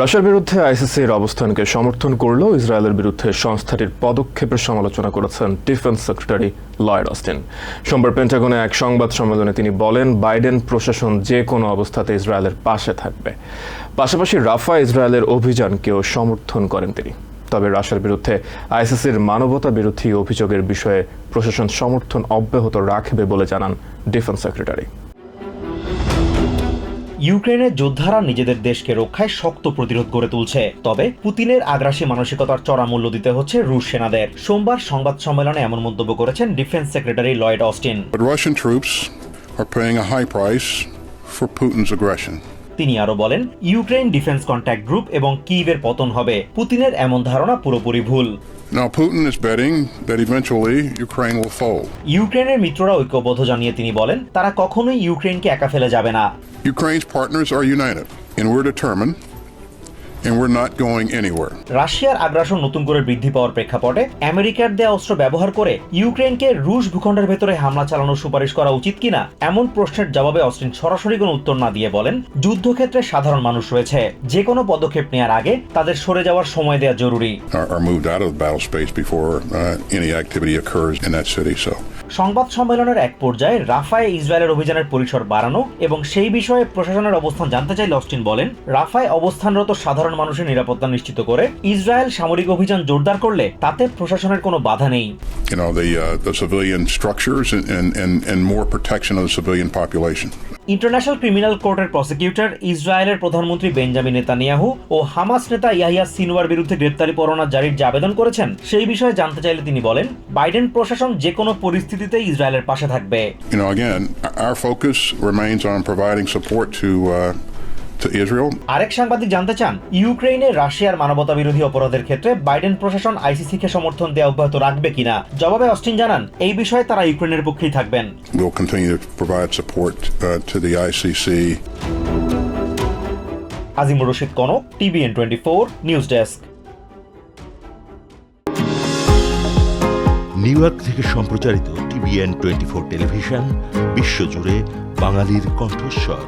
রাশিয়ার বিরুদ্ধে আইসিসির অবস্থানকে সমর্থন করলেও ইসরায়েলের বিরুদ্ধে সংস্থাটির পদক্ষেপের সমালোচনা করেছেন ডিফেন্স সেক্রেটারি লয়েড অস্টিন। সোমবার পেন্টাগনে এক সংবাদ সম্মেলনে তিনি বলেন, বাইডেন প্রশাসন যে কোনো অবস্থাতে ইসরায়েলের পাশে থাকবে। পাশাপাশি রাফা ইসরায়েলের অভিযানকেও সমর্থন করেন তিনি। তবে রাশিয়ার বিরুদ্ধে আইসিসির মানবতা বিরোধী অভিযোগের বিষয়ে প্রশাসন সমর্থন অব্যাহত রাখবে বলে জানান ডিফেন্স সেক্রেটারি। ইউক্রেনের যোদ্ধারা নিজেদের দেশকে রক্ষায় শক্ত প্রতিরোধ গড়ে তুলছে। তবে পুতিনের আগ্রাসী মানসিকতার চড়া মূল্য দিতে হচ্ছে রুশ সেনাদের। সোমবার সংবাদ সম্মেলনে এমন মন্তব্য করেছেন defence secretary Lloyd Austin. Russian troops are paying a high price. তিনি আরও বলেন ইউক্রেন ডিফেন্স কন্ট্যাক্ট গ্রুপ এবং কিভের পতন হবে। পুতিনের এমন ধারণা পুরোপুরি ভুল। Now, Putin is betting that eventually Ukraine will fold. ইউক্রেনের মিত্ররা ঐক্যবদ্ধ জানিয়ে তিনি বলেন তারা কখনোই ইউক্রেনকে একা ফেলে যাবে না। Ukraine's partners are united, and we're determined, and we're not going anywhere. রাশিয়ার আগ্রাসন নতুন করে বৃদ্ধি পাওয়ার প্রেক্ষাপটে আমেরিকার দেয়া অস্ত্র ব্যবহার করে ইউক্রেনকে রুশ ভূখণ্ডের ভেতরে হামলা চালানোর সুপারিশ করা উচিত কিনা এমন প্রশ্নের জবাবে অস্টিন সরাসরি কোনো উত্তর না দিয়ে বলেন যুদ্ধক্ষেত্রে সাধারণ মানুষ রয়েছে যে কোনো পদক্ষেপ নেওয়ার আগে তাদের সরে যাওয়ার সময় দেওয়া জরুরি Are, moved out of battle space before uh, any activity occurs in that city. So, সংবাদ সম্মেলনের এক পর্যায়ে রাফায় ইসরায়েলের অভিযানের পরিসর বাড়ানো এবং সেই বিষয়ে প্রশাসনের অবস্থান জানতে চাই লস্টিন বলেন রাফায় অবস্থানরত সাধারণ মানুষের নিরাপত্তা নিশ্চিত করে ইসরায়েল সামরিক অভিযান জোরদার করলে তাতে প্রশাসনের কোনো বাধা নেই you know, the uh, the civilian structures and, and, and, more protection of the civilian population. International criminal কোর্টের প্রসিকিউটর ইসরায়েলের প্রধানমন্ত্রী বেঞ্জামিন নেতানিয়াহু ও হামাস নেতা ইয়াহিয়া সিনওয়ার বিরুদ্ধে গ্রেপ্তারি পরোয়ানা জারির যে আবেদন করেছেন সেই বিষয়ে জানতে চাইলে তিনি বলেন বাইডেন প্রশাসন যে কোনো পরিস্থিতিতে ইসরায়েলের পাশে থাকবে। You know, again, our focus remains on providing support to uh, to Israel? আরেক সাংবাদিক জানতে চান ইউক্রেনে রাশিয়ার মানবতা বিরোধী অপরাধের ক্ষেত্রে বাইডেন প্রশাসন আইসিসিকে সমর্থন দেওয়া অব্যাহত রাখবে কিনা? জবাবে অস্টিন জানান এই বিষয়ে তারা ইউক্রেনের পক্ষেই থাকবেন। We'll continue to provide support uh, to the ICC. Azimur Rashid Konok TVN twenty four news desk New York থেকে সম্প্রচারিত টিভিএন টোয়েন্টি ফোর টেলিভিশন বিশ্বজুড়ে বাঙালির কণ্ঠস্বর।